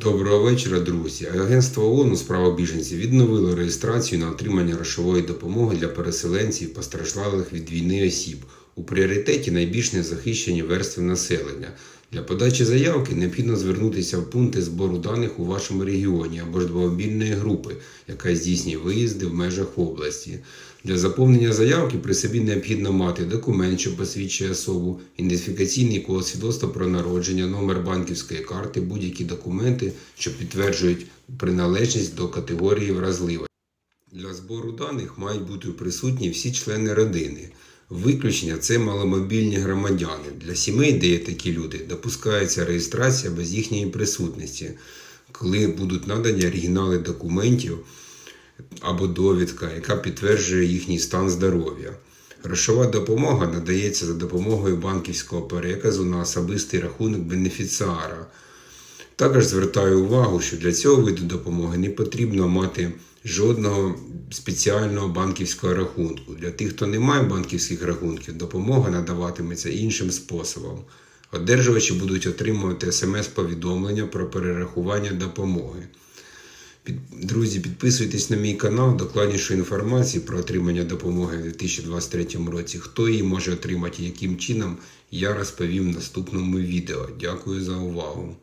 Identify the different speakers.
Speaker 1: Доброго вечора, друзі. Агентство ООН у справах біженців відновило реєстрацію на отримання грошової допомоги для переселенців, постраждалих від війни осіб. У пріоритеті найбільш незахищені верстви населення. Для подачі заявки необхідно звернутися в пункти збору даних у вашому регіоні або ж до мобільної групи, яка здійснює виїзди в межах області. Для заповнення заявки при собі необхідно мати документ, що посвідчує особу, ідентифікаційний код, свідоцтво про народження, номер банківської карти, будь-які документи, що підтверджують приналежність до категорії вразливості. Для збору даних мають бути присутні всі члени родини. Виключення це маломобільні громадяни. Для сімей, де є такі люди, допускається реєстрація без їхньої присутності, коли будуть надані оригінали документів або довідка, яка підтверджує їхній стан здоров'я. Грошова допомога надається за допомогою банківського переказу на особистий рахунок бенефіціара. Також звертаю увагу, що для цього виду допомоги не потрібно мати жодного спеціального банківського рахунку. Для тих, хто не має банківських рахунків, допомога надаватиметься іншим способом. Одержувачі будуть отримувати смс-повідомлення про перерахування допомоги. Друзі, підписуйтесь на мій канал, докладнішої інформації про отримання допомоги у 2023 році. Хто її може отримати і яким чином, я розповім в наступному відео. Дякую за увагу.